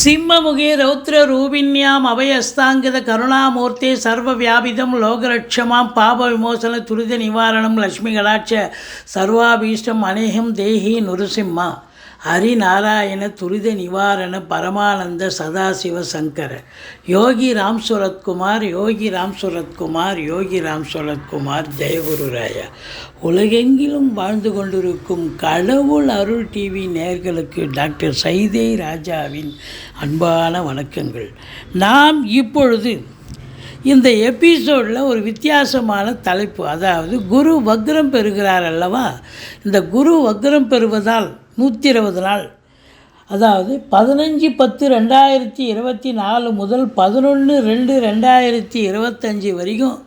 சிம்மமுகே ரௌத்ர ரூபின்யாம் அபயஸ்தாங்கித கருணாமூர்த்தே சர்வ வியாபிதம் லோகலட்சமாம் பாப விமோசன துரித நிவாரணம் லக்ஷ்மி கடாட்ச சர்வாபீஷ்டம் அநேகம் தேஹி நுருசிம்மா. ஹரிநாராயண துரித நிவாரண பரமானந்த சதாசிவ சங்கர. யோகி ராம் சுரத்குமார் யோகி ராம் சுரத்குமார் யோகி ராம் சுரத்குமார் ஜெயகுரு ராயா உலகெங்கிலும் வாழ்ந்து கொண்டிருக்கும் கடவுள் அருள் டிவி நேர்களுக்கு டாக்டர் சைதே ராஜாவின் அன்பான வணக்கங்கள். நாம் இப்பொழுது இந்த எபிசோடில் ஒரு வித்தியாசமான தலைப்பு அதாவது குரு வக்ரம் பெறுகிறார் அல்லவா? இந்த குரு வக்ரம் பெறுவதால் நூற்றி இருபது நாள். அதாவது பதினஞ்சு பத்து ரெண்டாயிரத்தி இருபத்தி நாலு முதல் பதினொன்று ரெண்டு ரெண்டாயிரத்தி இருபத்தஞ்சி வரைக்கும்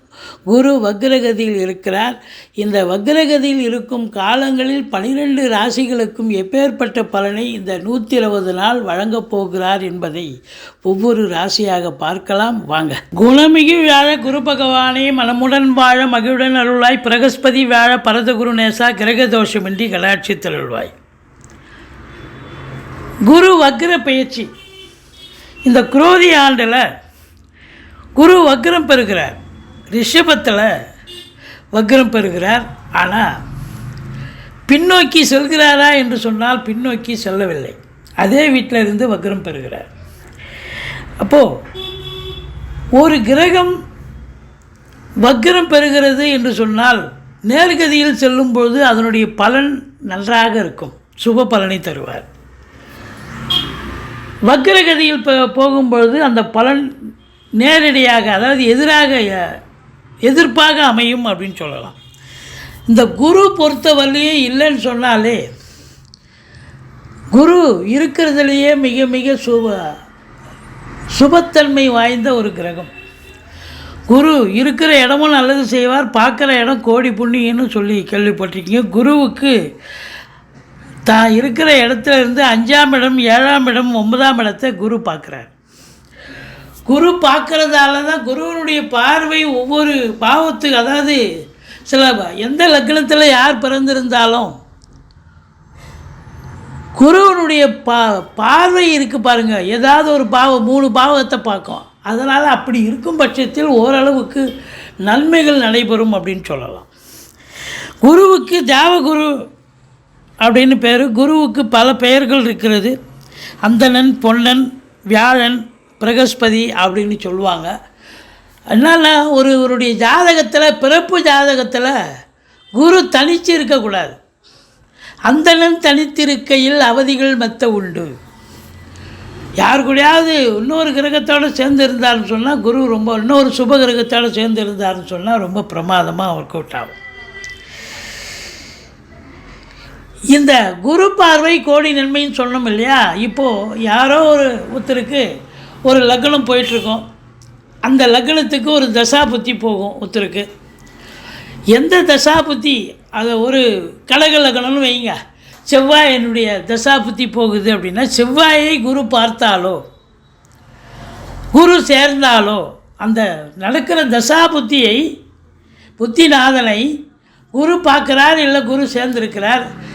குரு வக்ரகதியில் இருக்கிறார். இந்த வக்ரகதியில் இருக்கும் காலங்களில் பனிரெண்டு ராசிகளுக்கும் எப்பேற்பட்ட பலனை இந்த நூற்றி இருபது நாள் வழங்கப் போகிறார் என்பதை ஒவ்வொரு ராசியாக பார்க்கலாம். வாங்க. குணமிகு வியாழ குரு பகவானே மனமுடன் வாழ மகிழுடன் அருளாய் பிரகஸ்பதி வியாழ பரதகுரு நேசா கிரக தோஷமின்றி கடாட்சி தருள்வாய் குரு வக்ர பயிற்சி. இந்த குரோதி ஆண்டில் குரு வக்ரம் பெறுகிறார். ரிஷபத்தில் வக்ரம் பெறுகிறார். ஆனால் பின்னோக்கி செல்கிறாரா என்று சொன்னால் பின்னோக்கி செல்லவில்லை. அதே வீட்டில் இருந்து வக்ரம் பெறுகிறார். அப்போது ஒரு கிரகம் வக்ரம் பெறுகிறது என்று சொன்னால் நேர்கதியில் செல்லும்பொழுது அதனுடைய பலன் நன்றாக இருக்கும். சுப பலனை தருவார். வக்கரகதியில் போ- போகும்பொழுது அந்த பலன் நேரடியாக அதாவது எதிராக எதிர்ப்பாக அமையும் அப்படின்னு சொல்லலாம். இந்த குரு பொறுத்தவரையும் இல்லைன்னு சொன்னாலே குரு இருக்கிறதுலையே மிக மிக சுப சுபத்தன்மை வாய்ந்த ஒரு கிரகம். குரு இருக்கிற இடமும் நல்லது செய்வார் பார்க்குற இடம் கோடி புண்ணியன்னு சொல்லி கேள்விப்பட்டிருக்கீங்க. குருவுக்கு தான் இருக்கிற இடத்துல இருந்து அஞ்சாம் இடம் ஏழாம் இடம் ஒன்பதாம் இடத்தை குரு பார்க்குறார். குரு பார்க்குறதால தான் குருவனுடைய பார்வை ஒவ்வொரு பாவத்துக்கு அதாவது சில எந்த லக்னத்தில் யார் பிறந்திருந்தாலும் குருவனுடைய பா பார்வை இருக்குது பாருங்கள் ஏதாவது ஒரு பாவம் மூணு பாவத்தை பார்க்கும். அதனால் அப்படி இருக்கும் பட்சத்தில் ஓரளவுக்கு நன்மைகள் நடைபெறும் அப்படின்னு சொல்லலாம். குருவுக்கு தேவகுரு அப்படின்னு பேர். குருவுக்கு பல பெயர்கள் இருக்கிறது. அந்தணன் பொன்னன் வியாழன் பிரகஸ்பதி அப்படின்னு சொல்லுவாங்க. அதனால் ஒருவருடைய ஜாதகத்தில் பிறப்பு ஜாதகத்தில் குரு தனித்து இருக்கக்கூடாது. அந்தணன் தனித்திருக்கையில் அவதிகள் மெத்த உண்டு. யார் கூடயாவது இன்னொரு கிரகத்தோடு சேர்ந்து இருந்தாருன்னு சொன்னால் குரு ரொம்ப இன்னொரு சுப கிரகத்தோடு சேர்ந்து இருந்தாருன்னு சொன்னால் ரொம்ப பிரமாதமாக ஒர்க் அவுட் ஆகும். இந்த குரு பார்வை கோடி நன்மைன்னு சொன்னோம் இல்லையா? இப்போது யாரோ ஒரு ஒருத்தருக்கு ஒரு லக்னம் போயிட்டுருக்கோம். அந்த லக்னத்துக்கு ஒரு தசா புத்தி போகும் ஒருத்தருக்கு. எந்த தசா புத்தி அதை ஒரு கழக லக்னம்னு வைங்க. செவ்வாய் என்னுடைய தசா புத்தி போகுது அப்படின்னா செவ்வாயை குரு பார்த்தாலோ குரு சேர்ந்தாலோ அந்த நடக்கிற தசா புத்தியை புத்திநாதனை குரு பார்க்குறார் இல்லை குரு சேர்ந்திருக்கிறார்?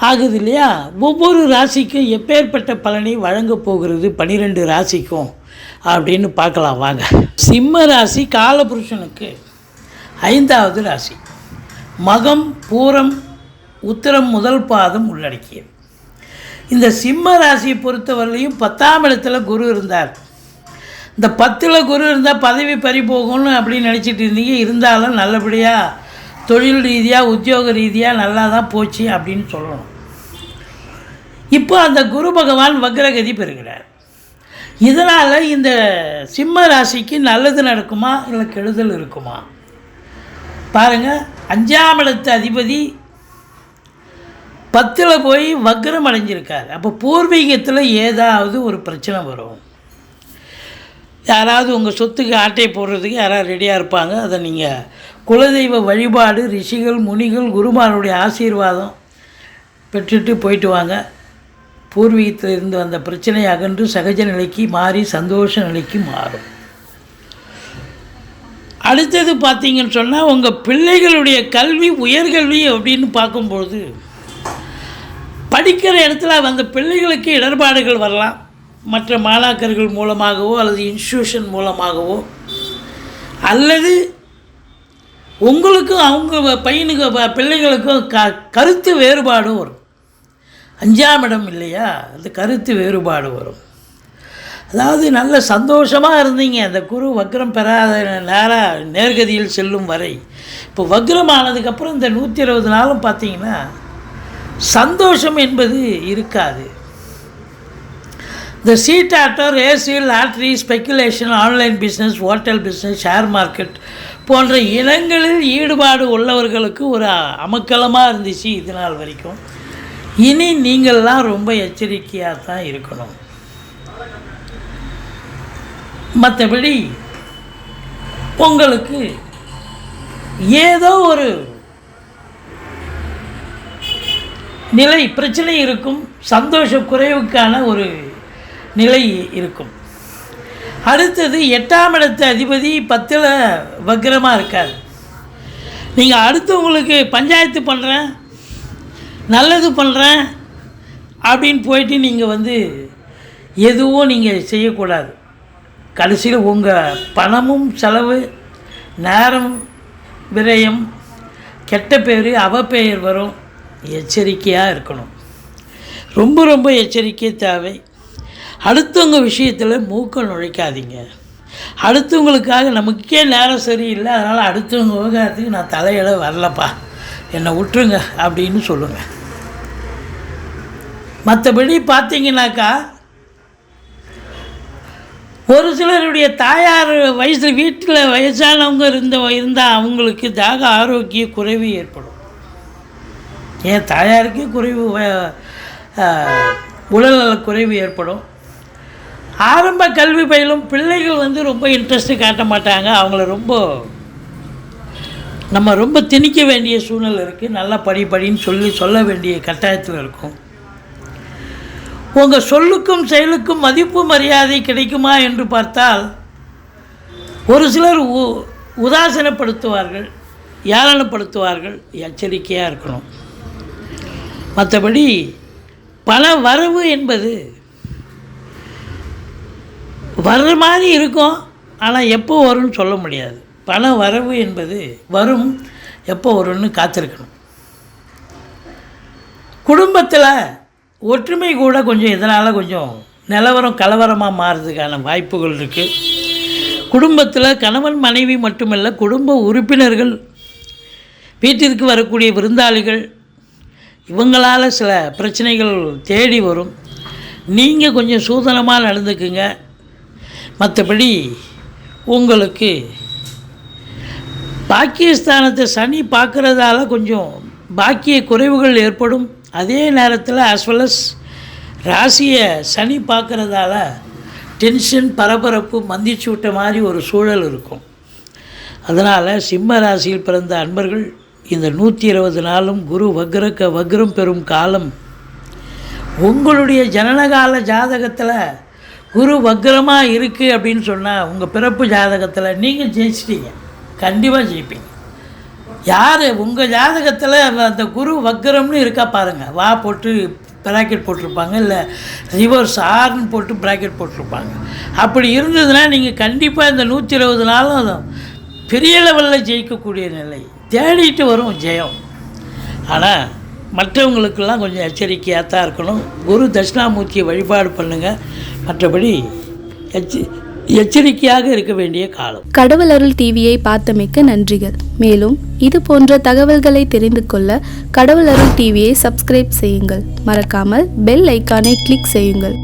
ஆகுது இல்லையா ஒவ்வொரு ராசிக்கும் எப்பேற்பட்ட பலனை வழங்கப் போகிறது? பனிரெண்டு ராசிக்கும் அப்படின்னு பார்க்கலாம் வாங்க. சிம்ம ராசி காலபுருஷனுக்கு ஐந்தாவது ராசி. மகம் பூரம் உத்தரம் முதல் பாதம் உள்ளடக்கியது. இந்த சிம்ம ராசியை பொறுத்தவரையிலையும் பத்தாம் இடத்துல குரு இருந்தார். இந்த பத்தில் குரு இருந்தால் பதவி பறி போகும்னு அப்படின்னு நினச்சிட்டு இருந்தீங்க. இருந்தாலும் நல்லபடியாக தொழில் ரீதியாக உத்தியோக ரீதியாக நல்லா தான் போச்சு அப்படின்னு சொல்லணும். இப்போ அந்த குரு பகவான் வக்ரகதி பெறுகிறார். இதனால் இந்த சிம்ம ராசிக்கு நல்லது நடக்குமா? இல்லை கெடுதல் இருக்குமா? பாருங்கள் அஞ்சாம் இடத்து அதிபதி பத்தில் போய் வக்ரம் அடைஞ்சிருக்கார். அப்போ பூர்வீகத்தில் ஏதாவது ஒரு பிரச்சனை வரும். யாராவது உங்கள் சொத்துக்கு ஆட்டை போடுறதுக்கு யாராவது ரெடியாக இருப்பாங்க. அதை நீங்கள் குலதெய்வ வழிபாடு ரிஷிகள் முனிகள் குருமாருடைய ஆசீர்வாதம் பெற்றுட்டு போயிட்டு வாங்க. பூர்வீகத்தில் இருந்து வந்த பிரச்சனை அகன்று சகஜ நிலைக்கு மாறி சந்தோஷ நிலைக்கு மாறும். அடுத்தது பார்த்தீங்கன்னு சொன்னால் உங்கள் பிள்ளைகளுடைய கல்வி உயர்கல்வி அப்படின்னு பார்க்கும்பொழுது படிக்கிற இடத்துல அந்த பிள்ளைகளுக்கு இடர்பாடுகள் வரலாம். மற்ற மாணாக்கர்கள் மூலமாகவோ அல்லது இன்ஸ்டியூஷன் மூலமாகவோ அல்லது உங்களுக்கும் அவங்க பையனுக்கு பிள்ளைங்களுக்கும் பிள்ளைகளுக்கும் க கருத்து வேறுபாடும் வரும். அஞ்சாம் இடம் இல்லையா? அந்த கருத்து வேறுபாடு வரும். அதாவது நல்ல சந்தோஷமாக இருந்தீங்க. அந்த குரு வக்ரம் பெறாத நேராக நேர்கதியில் செல்லும் வரை. இப்போ வக்ரம் ஆனதுக்கப்புறம் இந்த நூற்றி இருபது நாளும் பார்த்தீங்கன்னா சந்தோஷம் என்பது இருக்காது. இந்த seat auto racial lottery speculation online business hotel business share market போன்ற இனங்களில் ஈடுபாடு உள்ளவர்களுக்கு ஒரு அமக்கலமாக இருந்துச்சு இது நாள் வரைக்கும். இனி நீங்கள்லாம் ரொம்ப எச்சரிக்கையாக தான் இருக்கணும். மற்றபடி உங்களுக்கு ஏதோ ஒரு நிலை பிரச்சனை இருக்கும் சந்தோஷ குறைவுக்கான ஒரு நிலை இருக்கும். அடுத்தது எட்டாம் இடத்து அதிபதி பத்தில் வக்கிரமாக இருக்காது நீங்கள் அடுத்தவங்களுக்கு பஞ்சாயத்து பண்ணுறேன் நல்லது பண்ணுறேன் அப்படின்னு போயிட்டு நீங்கள் வந்து எதுவும் நீங்கள் செய்யக்கூடாது. கடைசியில் உங்கள் பணமும் செலவு நேரம் விரயம் கெட்ட பேர் அவப்பெயர் வரும். எச்சரிக்கையாக இருக்கணும். ரொம்ப ரொம்ப எச்சரிக்கை தேவை. அடுத்தவங்க விஷயத்தில் மூக்க நுழைக்காதீங்க. அடுத்தவங்களுக்காக நமக்கே நேரம் சரியில்லை அதனால் அடுத்தவங்க விவகாரத்துக்கு நான் தலையிட வரலப்பா. என்னை விட்டுருங்க அப்படின்னு சொல்லுங்கள் மற்றபடி பார்த்தீங்கன்னாக்கா ஒரு சிலருடைய தாயார் வயசு வீட்டில் வயசானவங்க இருந்த இருந்தால் அவங்களுக்கு தாக ஆரோக்கிய குறைவு ஏற்படும். ஏன் தாயாருக்கே குறைவு வ- உடல்நல குறைவு ஏற்படும். ஆரம்ப கல்வி பயிலும் பிள்ளைகள் வந்து ரொம்ப இன்ட்ரெஸ்ட்டு காட்ட மாட்டாங்க. அவங்கள ரொம்ப நம்ம ரொம்ப திணிக்க வேண்டிய சூழ்நிலை இருக்குது நல்லா படி படின்னு சொல்லி சொல்ல வேண்டிய கட்டாயத்தில் இருக்கும். உங்கள் சொல்லுக்கும் செயலுக்கும் மதிப்பு மரியாதை கிடைக்குமா என்று பார்த்தால் ஒரு சிலர் உ உதாசீனப்படுத்துவார்கள் ஏளனப்படுத்துவார்கள் எச்சரிக்கையாக இருக்கணும். மற்றபடி பண வரவு என்பது வர்ற மாதிரி இருக்கும் ஆனால் எப்போ வரும்னு சொல்ல முடியாது. பண வரவு என்பது வரும் எப்போ வரும்னு காத்திருக்கணும். குடும்பத்தில் ஒற்றுமை கூட கொஞ்சம் இதனால் கொஞ்சம் நிலவரம் கலவரமாக மாறுறதுக்கான வாய்ப்புகள் இருக்குது குடும்பத்தில் கணவன் மனைவி மட்டுமல்ல குடும்ப உறுப்பினர்கள் வீட்டிற்கு வரக்கூடிய விருந்தாளிகள் இவங்களால் சில பிரச்சனைகள் தேடி வரும். நீங்கள் கொஞ்சம் சூதனமாக நடந்துக்குங்க. மற்றபடி உங்களுக்கு பாக்கியஸ்தானத்தை சனி பார்க்குறதால கொஞ்சம் பாக்கிய குறைவுகள் ஏற்படும். அதே நேரத்தில் ஆஸ் வெல் அஸ் ராசியை சனி பார்க்குறதால டென்ஷன் பரபரப்பு மந்திச்சு விட்ட மாதிரி ஒரு சூழல் இருக்கும். அதனால் சிம்ம ராசியில் பிறந்த அன்பர்கள் இந்த நூற்றி இருபது நாளும் குரு வக்ரக்க வக்ரம் பெறும் காலம். உங்களுடைய ஜனனகால ஜாதகத்தில் குரு வக்ரமாக இருக்குது அப்படின்னு சொன்னால் உங்கள் பிறப்பு ஜாதகத்தில் நீங்கள் ஜெயிச்சிட்டீங்க. கண்டிப்பாக ஜெயிப்பீங்க. யார்? உங்கள் ஜாதகத்தில் அந்த குரு வக்ரம்னு இருக்கா பாருங்கள் வா போட்டு ப்ராக்கெட் போட்டிருப்பாங்க இல்லை ரிவர்ஸ் ஆர்னு போட்டு ப்ராக்கெட் போட்டிருப்பாங்க. அப்படி இருந்ததுன்னா நீங்கள் கண்டிப்பாக இந்த நூற்றி இருபது நாளும் அது பெரிய லெவலில் ஜெயிக்கக்கூடிய நிலை. தேடிட்டு வரும் ஜெயம். ஆனால் மற்றவங்களுக்கெல்லாம் கொஞ்சம் எச்சரிக்கையாக தான் இருக்கணும். குரு தட்சிணாமூர்த்தியை வழிபாடு பண்ணுங்கள் மற்றபடி எச்சி எச்சரிக்கையாக இருக்க வேண்டிய காலம். கடவுள் அருள் டிவியை பார்த்தமைக்க நன்றிகள். மேலும் இது போன்ற தகவல்களை தெரிந்து கொள்ள கடவுள் அருள் டிவியை சப்ஸ்கிரைப் செய்யுங்கள். மறக்காமல் பெல் ஐக்கானை கிளிக் செய்யுங்கள்.